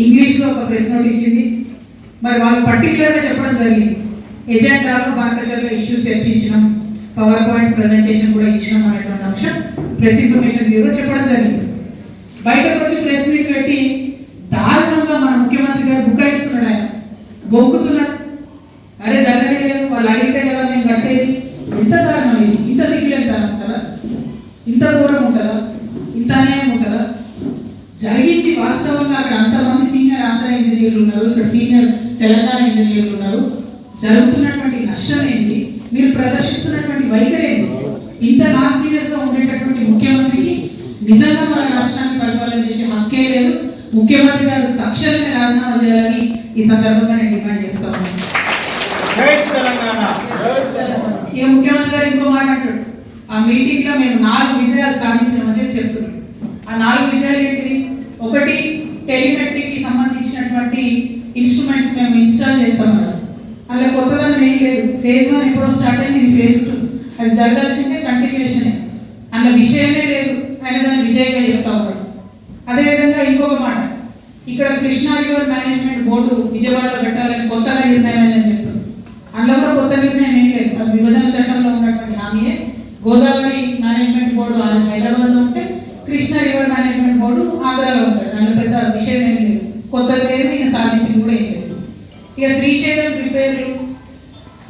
ఇంగ్లీష్లో ఒక press note ఇచ్చింది. మరి వాళ్ళు పర్టికులర్గా చెప్పడం జరిగింది. ఎజెండాలో బాంకచర్ల ఇష్యూ చర్చించినాం. పవర్ పాయింట్ ప్రజెంటేషన్ కూడా ఇచ్చినాం అనేటువంటి అంశం. ప్రెస్ ఇన్ఫర్మేషన్ బ్యూరో చెప్పడం జరిగింది. బయటకు వచ్చి ప్రెస్ మీట్ పెట్టి దారుణంగా మన ముఖ్యమంత్రి గారు బుకాయిస్తున్నాడు ఆయన. బొక్కుతున్నాడు అరే జరగలేదు వాళ్ళు అడిగితే కదా మేము కట్టేది ఎంత దారుణం ఇది ఇంత సిగ్గులేదు దారుణం ఉంటుందా ఇంత ఘోరం ఉంటుందా ఇంత అన్యాయం ఉంటుందా జరిగింది వాస్తవంగా అక్కడ అంతమంది సీనియర్ ఆంధ్ర ఇంజనీర్లు ఉన్నారు ఇక్కడ సీనియర్ తెలంగాణ ఇంజనీర్లు ఉన్నారు. జరుగుతున్నటువంటి నష్టం ఏంటి? మీరు ప్రదర్శిస్తున్నటువంటి వైఖరి ఏంటి? ఇంత నాన్ సీరియస్గా ఉండేటటువంటి ముఖ్యమంత్రికి నిజంగా మన రాష్ట్రాన్ని పరిపాలన చేసే హక్కే లేదు. ముఖ్యమంత్రి గారు తక్షణమే రాజీనామా చేయాలని ఈ సందర్భంగా నేను డిమాండ్ చేస్తా ఉన్నాను. ఇక ముఖ్యమంత్రి గారు ఇంకో మాట అంటాడు. ఆ మీటింగ్లో మేము నాలుగు విజయాలు సాధించామని చెప్పి చెప్తున్నాడు. ఆ నాలుగు విజయాలు ఏంటిది? ఒకటి టెలిమెట్రీ కి ఇన్స్ట్రుమెంట్స్ మేము ఇన్స్టాల్ చేస్తాం కదా అలా కొత్తదనం ఏం లేదు. ఫేజ్ వన్ ఎప్పుడో స్టార్ట్ అయింది ఇది ఫేజ్ టూ అది జరగాల్సిందే కంటిన్యూషన్ అన్న విషయమే లేదు. ఆయన దాన్ని విజయంగా చెప్తా ఉన్నాడు అదేవిధంగా ఇంకొక మాట. ఇక్కడ కృష్ణా రివర్ మేనేజ్మెంట్ బోర్డు విజయవాడలో పెట్టాలని కొత్తగా నిర్ణయం అయిందని చెప్తుంది. అందులో కూడా కొత్త నిర్ణయం ఏం లేదు. అది విభజన చట్టంలో ఉన్నటువంటి హామీయే. గోదావరి మేనేజ్మెంట్ బోర్డు ఆ- హైదరాబాద్లో ఉంటే కృష్ణా రివర్ మేనేజ్మెంట్ బోర్డు ఆంధ్రాలో ఉంటుంది దానిలో పెద్ద విషయం ఏం లేదు కొత్తది లేదు ఈయన సాధించింది కూడా ఏం లేదు. ఇక శ్రీశైలం రిపేర్లు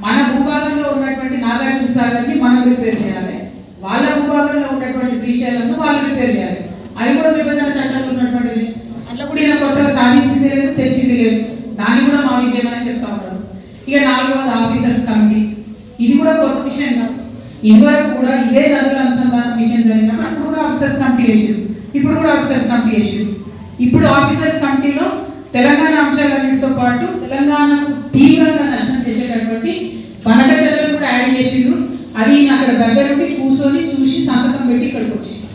మన భూభాగంలో ఉన్నటువంటి నాగార్జున సాగర్ని మనం రిపేర్ చేయాలి. వాళ్ళ భూభాగంలో ఉన్నటువంటి శ్రీశైలంను వాళ్ళు రిపేర్ చేయాలి. అది కూడా విభజన చట్టంలో ఉన్నటువంటిది. అట్లా కూడా ఈయన కొత్తగా సాధించింది లేదు తెచ్చింది లేదు. దాన్ని కూడా మా విజయం అని చెప్తా ఉన్నారు. ఇక నాలుగవది ఆఫీసర్స్ కమిటీ. ఇది కూడా కొత్త విషయం కాదు. ఇదివరకు కూడా ఇదే నదుల అనుసంధానం మిషన్ జరిగినప్పుడు అప్పుడు కూడా ఆఫీసర్స్ కమిటీ వేసారు ఇప్పుడు కూడా ఆఫీసర్స్ కమిటీ వేసారు ఇప్పుడు ఆఫీసర్స్ కమిటీలో తెలంగాణ అంశాలన్నింటితో పాటు తెలంగాణకు తీవ్రంగా నష్టం చేసేటటువంటి వనక చర్యలు కూడా యాడ్ చేసిండ్రు. అది అక్కడ దగ్గరుండి కూర్చొని చూసి సంతకం పెట్టి ఇక్కడికి వచ్చింది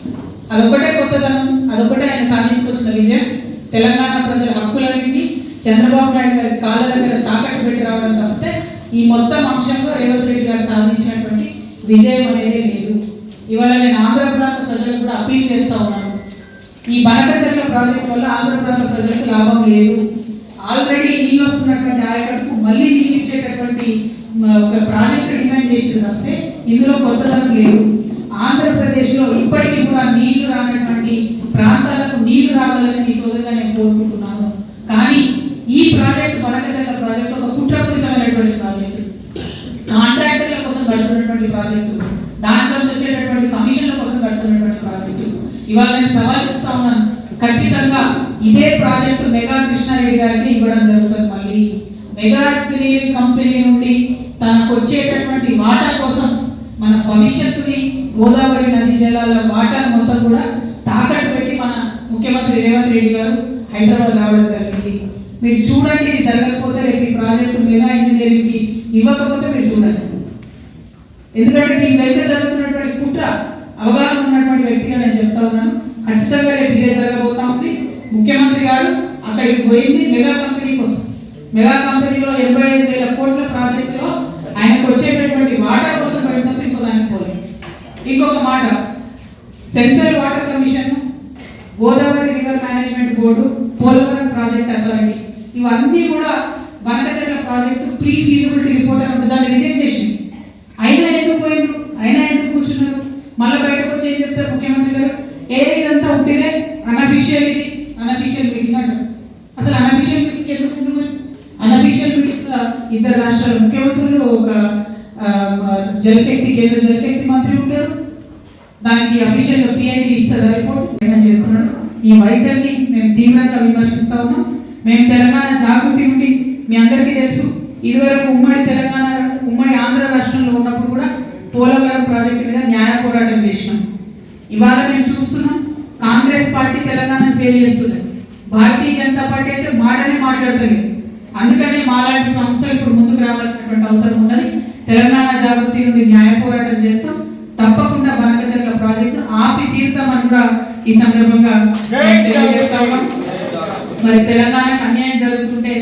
అదొకటే కొత్తదనం అదొకటే ఆయన సాధించుకొచ్చిన విజయం. తెలంగాణ ప్రజల హక్కులన్నింటినీ చంద్రబాబు నాయుడు గారి కాళ్ళ దగ్గర తాకట్టు పెట్టి రావడం తప్పితే ఈ మొత్తం అంశంలో రేవంత్ రెడ్డి గారు సాధించినటువంటి విజయం అనేది లేదు. ఇవాళ నేను ఆంధ్ర ప్రాంత ప్రజలకు కూడా అప్పీల్ చేస్తా ఉన్నాను. ఈ బనకచర్ల ప్రాజెక్ట్ వల్ల ఆంధ్రప్రదేశ్ ప్రజలకు లాభం లేదు. ఆల్రెడీ నీళ్ళు వస్తున్నటువంటి ఆయకట్టుకు మళ్ళీ నీళ్ళు ఇచ్చేటటువంటి ఒక ప్రాజెక్ట్ డిజైన్ చేసిన తప్పితే ఇందులో కొత్తదనం లేదు. ఆంధ్రప్రదేశ్లో ఇప్పటికీ కూడా నీళ్ళు రానటువంటి ప్రాంతాలకు నీళ్ళు రావాలని మీ సోదరుగా నేను కోరుకుంటున్నాను కానీ ఈ ప్రాజెక్ట్ బనకచర్ల ప్రాజెక్ట్ ఒక కుట్రపూరితమైనటువంటి ప్రాజెక్టు కాంట్రాక్టర్ల కోసం కడుతున్నటువంటి ప్రాజెక్టు దాంట్లో నుంచి వచ్చేటటువంటి కమిషన్ల కోసం కడుతున్నటువంటి ప్రాజెక్టు ఇవాళ నేను సవాల్ ఇస్తా ఉన్నాను ఖచ్చితంగా ఇదే ప్రాజెక్టు మెగా కృష్ణారెడ్డి గారికి ఇవ్వడం జరుగుతుంది మళ్ళీ. మెగా క్లియర్ కంపెనీ నుండి తనకు వచ్చేటటువంటి వాటా కోసం మన భవిష్యత్తుని గోదావరి నది జలాల వాటా మొత్తం కూడా తాకట్టు పెట్టి మన ముఖ్యమంత్రి రేవంత్ రెడ్డి గారు హైదరాబాద్ రావడం జరిగింది. మీరు చూడండి ఇది జరగకపోతే రేపు ఈ ప్రాజెక్టు మెగా ఇంజనీరింగ్కి ఇవ్వకపోతే మీరు చూడండి. ఎందుకంటే దీని వెనుక జరుగుతున్నటువంటి కుట్ర అవగాహన ఉన్నటువంటి వ్యక్తిగా నేను చెప్తా ఉన్నాను. ఖచ్చితంగా రేపు ఇదే జరగబోతా ఉంది ముఖ్యమంత్రి గారు అక్కడికి పోయింది మెగా కంపెనీ కోసం. మెగా కంపెనీలో ఎనభై ఐదు వేల కోట్ల ప్రాజెక్టులో ఆయనకు వచ్చేటటువంటి వాటర్ కోసం పడినప్పుడు ఇంకో దానికి పోలేదు. ఇంకొక మాట central water commission Godavari river management board Polavaram project authority ఇవన్నీ కూడా Banakacherla project pre feasibility report అని ఉంటుంది దాన్ని రిజెక్ట్ చేసింది. అయినా ఎందుకు పోయిండ్రు? అయినా ఎందుకు కూర్చున్నారు? మళ్ళీ బయటకు వచ్చి ఏం చెప్తారు ముఖ్యమంత్రి గారు ఏ ఇదంతా ఉంటేనే అనఫిషియల్ ఇది అనఫిషియల్ మీటింగ్ అంటారు అసలు అనఫిషియల్ మీటింగ్ ఎందుకు ఉంటుంది అనఫిషియల్ మీటింగ్ ఇద్దరు రాష్ట్రాల ముఖ్యమంత్రులు ఒక ఆ, జలశక్తి కేంద్ర జలశక్తి మంత్రి ఉంటాడు. దానికి అఫీషియల్గా పిఐడి ఇస్తారు రిపోర్ట్ చేస్తున్నాడు. ఈ వైఖరిని మేము తీవ్రంగా విమర్శిస్తా ఉన్నాం. మేము తెలంగాణ జాగృతి ఉండి మీ అందరికీ తెలుసు ఇదివరకు ఉమ్మడి తెలంగాణ ఉమ్మడి ఆంధ్ర రాష్ట్రంలో ఉన్నప్పుడు కూడా పోలవరం ప్రాజెక్టు మీద న్యాయ పోరాటం చేసినాం. ఇవాళ మేము చూస్తున్నాం కాంగ్రెస్ పార్టీ తెలంగాణను ఫెయిల్ చేస్తుంది. భారతీయ జనతా పార్టీ అయితే మాటనే మాట్లాడుతుంది అందుకనే మాలాంటి సంస్థలు ఇప్పుడు ముందుకు రావాల్సినటువంటి అవసరం ఉన్నది. తెలంగాణ జాగృతి నుండి న్యాయ పోరాటం చేస్తాం తప్పకుండా బనకచర్ల ప్రాజెక్టు ఆపి తీరుతామని కూడా ఈ సందర్భంగా మరి తెలంగాణకు అన్యాయం జరుగుతుంటే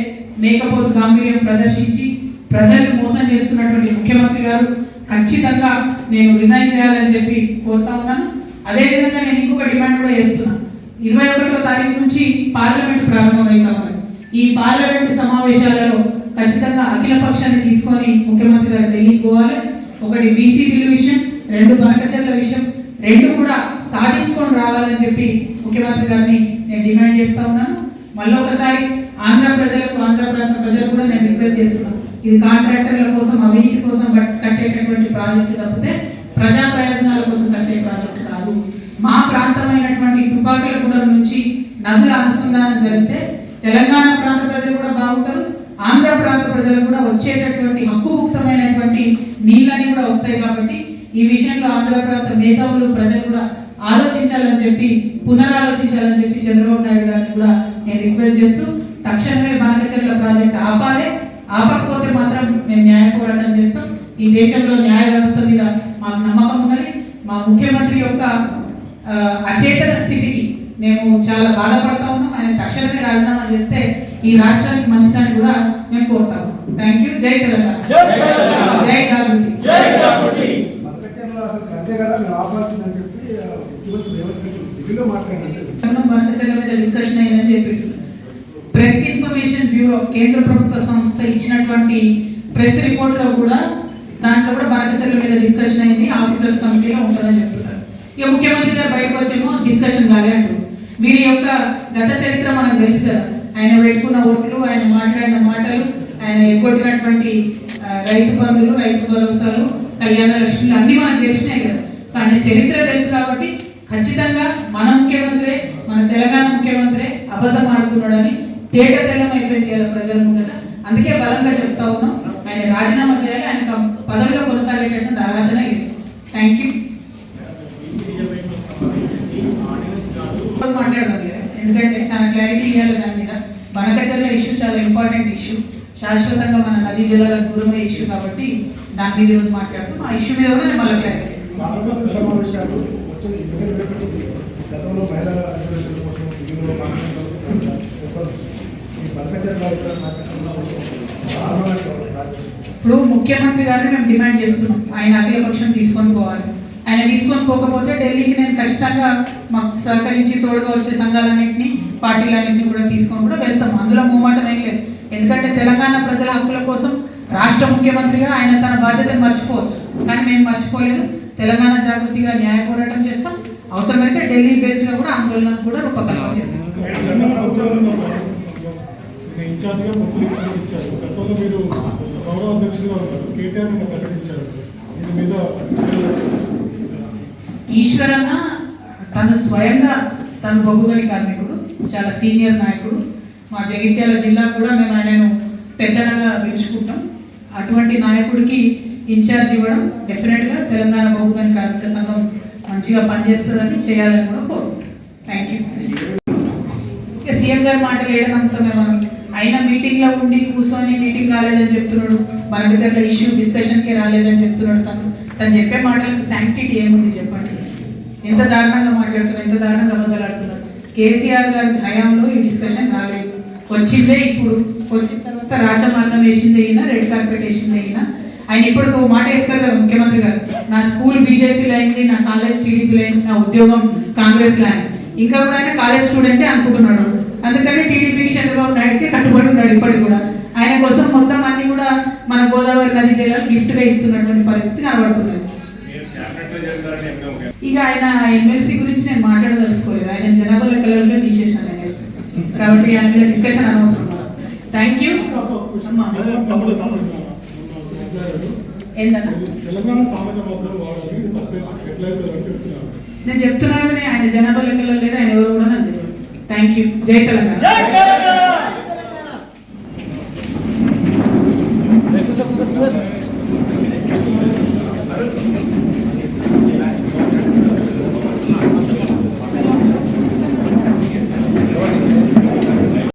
మేకపోతు గాంభీర్యం ప్రదర్శించి ప్రజల్ని మోసం చేస్తున్నటువంటి ముఖ్యమంత్రి గారు ఖచ్చితంగా నేను రిజైన్ చేయాలని చెప్పి కోరుతా ఉన్నాను. అదేవిధంగా నేను ఇంకొక డిమాండ్ కూడా చేస్తున్నాను ఇరవై ఒకటో తారీఖు నుంచి పార్లమెంట్ ప్రారంభమవుతా ఉన్నది. ఈ పార్లమెంట్ సమావేశాలలో ఖచ్చితంగా అఖిల పక్షాన్ని తీసుకొని ముఖ్యమంత్రి గారు తెలియపోవాలి పోవాలి. ఒకటి బీసీ విషయం రెండు బనకచర్ల విషయం రెండు కూడా సాధించుకొని రావాలని చెప్పి ముఖ్యమంత్రి గారిని నేను డిమాండ్ చేస్తా ఉన్నాను. మళ్ళీ ఒకసారి ఆంధ్ర ప్రజలకు ఆంధ్ర ప్రాంత ప్రజలకు కూడా నేను రిక్వెస్ట్ చేస్తున్నాను ఇది కాంట్రాక్టర్ల కోసం అవినీతి కోసం కట్టేటటువంటి ప్రాజెక్టు తప్పితే ప్రజా ప్రయోజనాల కోసం కట్టే ప్రాజెక్టు కాదు. మా ప్రాంతమైనటువంటి తుపాకులగూడెం నుంచి నదుల అనుసంధానం జరిగితే తెలంగాణ ప్రాంత ప్రజలు కూడా బాగుంటారు. ఆంధ్ర ప్రాంత ప్రజలు కూడా వచ్చేటటువంటి హక్కుముక్తమైనటువంటి నీళ్ళని కూడా వస్తాయి కాబట్టి ఈ విషయంలో ఆంధ్ర ప్రాంత మేధావులు ప్రజలు కూడా ఆలోచించాలని చెప్పి పునరాలోచించాలని చెప్పి చంద్రబాబు నాయుడు గారిని కూడా నేను రిక్వెస్ట్ చేస్తూ తక్షణమే బాలకచర్ల ప్రాజెక్ట్ ఆపాలి. ఆపకపోతే మాత్రం మేము న్యాయ పోరాటం చేస్తాం. ఈ దేశంలో న్యాయ వ్యవస్థ మీద మాకు నమ్మకం ఉన్నది. మా ముఖ్యమంత్రి యొక్క అచేతన స్థితికి మేము చాలా బాధపడతా ఉన్నాం. ఆయన తక్షణమే రాజీనామా చేస్తే ఈ రాష్ట్రానికి మంచిదని కూడా మేము కోరుతాము థ్యాంక్ యూ జై తెలంగాణ. జై జాగృతి డిస్కషన్ అయిందని చెప్పి ప్రెస్ ఇన్ఫర్మేషన్ బ్యూరో కేంద్ర ప్రభుత్వ సంస్థ ఇచ్చినటువంటి ప్రెస్ రిపోర్ట్లో కూడా దాంట్లో కూడా బనకచర్ల మీద డిస్కషన్ అయింది. ఆఫీసర్స్ కమిటీలో ఉంటుందని చెప్తున్నారు. ఇక ముఖ్యమంత్రి గారు బయటకు వచ్చేమో డిస్కషన్ కాలే అంటారు వీరి యొక్క గత చరిత్ర మనకు తెలుసు. ఆయన పెట్టుకున్న ఓట్లు ఆయన మాట్లాడిన మాటలు ఆయన ఎగ్గొట్టినటువంటి రైతు బంధువులు రైతు భరోసాలు కళ్యాణ లక్ష్మిలు అన్ని మనకు తెలిసినాయి కదా. సో ఆయన చరిత్ర తెలుసు కాబట్టి ఖచ్చితంగా మన ముఖ్యమంత్రి మన తెలంగాణ ముఖ్యమంత్రి అబద్ధం ఆడుతున్నాడని తేట తెల్లం అయిపోయింది కదా ప్రజల ముందట. అందుకే బలంగా చెప్తా ఉన్నాం. ఆయన రాజీనామా చేయాలి ఆయన పదవిలో కొనసాగేటటువంటి అర్హతనే లేదు థ్యాంక్ యూ మాట్లాడదాం ఇక. ఎందుకంటే చాలా క్లారిటీ ఇవ్వాలి దాని మీద బనకచర్ల ఇష్యూ చాలా ఇంపార్టెంట్ ఇష్యూ శాశ్వతంగా మన నదీ జలాలకు దూరమయ్యే ఇష్యూ కాబట్టి దాని మీద ఈరోజు మాట్లాడుతాం ఆ ఇష్యూ మీద కూడా నేను మళ్ళీ క్లారిటీ ఇప్పుడు ముఖ్యమంత్రి గారిని మేము డిమాండ్ చేస్తున్నాం. ఆయన అఖిల పక్షం తీసుకొని పోవాలి. ఆయన తీసుకొని పోకపోతే ఢిల్లీకి నేను ఖచ్చితంగా మాకు సహకరించి తోడుగా వచ్చే సంఘాలన్నింటినీ పార్టీలన్నింటినీ కూడా తీసుకొని కూడా వెళ్తాం. అందులో మూమెంటం ఏం లేదు. ఎందుకంటే తెలంగాణ ప్రజల హక్కుల కోసం రాష్ట్ర ముఖ్యమంత్రిగా ఆయన తన బాధ్యతను మర్చిపోవచ్చు. కానీ మేము మర్చిపోలేదు. తెలంగాణ జాగృతిగా న్యాయ పోరాటం చేస్తాం. అవసరమైతే ఢిల్లీ బేస్డ్గా కూడా ఆందోళన కూడా రూపకల్పన చేస్తాం. ఈశ్వరన్న తను స్వయంగా తను బొగ్గుగని కార్మికుడు చాలా సీనియర్ నాయకుడు. మా జగిత్యాల జిల్లా కూడా మేము ఆయనను పెద్దనగా పిలుచుకుంటాం. అటువంటి నాయకుడికి ఇన్ఛార్జ్ ఇవ్వడం డెఫినెట్గా తెలంగాణ బొగ్గుగని కార్మిక సంఘం మంచిగా పనిచేస్తుందని చేయాలని కూడా కోరుకుంటాం థ్యాంక్ యూ ఇక సీఎం గారి మాటలు ఏడనంత మేము అయినా మీటింగ్లో ఉండి కూర్చొని మీటింగ్ కాలేదని చెప్తున్నాడు. బనకచర్ల ఇష్యూ డిస్కషన్కి రాలేదని చెప్తున్నాడు తను. తను చెప్పే మాటలకు శాంక్టిటీ ఏముంది చెప్పండి. ఎంత దారుణంగా మాట్లాడుతున్నారు ఎంత దారుణంగా అబద్ధాలాడుతున్నారు కేసీఆర్ గారి హయాంలో ఈ డిస్కషన్ రాలేదు. వచ్చిందే ఇప్పుడు. వచ్చిన తర్వాత రాజమార్గం వేసింది అయినా రెడ్ కార్పెట్ వేసింది అయినా. ఆయన ఇప్పుడు ఒక మాట చెప్తారు కదా ముఖ్యమంత్రి గారు నా స్కూల్ బీజేపీలో అయింది నా కాలేజ్ టీడీపీలో అయింది నా ఉద్యోగం కాంగ్రెస్లో అయింది ఇంకా కూడా ఆయన కాలేజ్ స్టూడెంటే అనుకుంటున్నాడు. అందుకని టీడీపీకి చంద్రబాబు నాయుడుకి కట్టుబడి ఉన్నాడు ఇప్పటికి కూడా. ఆయన కోసం మొత్తం అన్ని కూడా మన గోదావరి నది జిల్లాలు గిఫ్ట్గా ఇస్తున్నటువంటి పరిస్థితి కనబడుతున్నది. ఇక ఆయన ఎమ్మెల్సీ గురించి నేను మాట్లాడదలుచుకోలేదు. ఆయన జనాభా లెక్కలలో తీసేసాను నేను కాబట్టి ఆయన డిస్కషన్ అనవసరం థ్యాంక్ యూ తెలంగాణ సామాన్య వాడాలి ఎట్లయితే నేను చెప్తున్నాను ఆయన జనాభా లెక్కలో లేదు ఆయన ఎవరు కూడా నాకు తెలియదు. థ్యాంక్ యూ జై తెలంగాణ.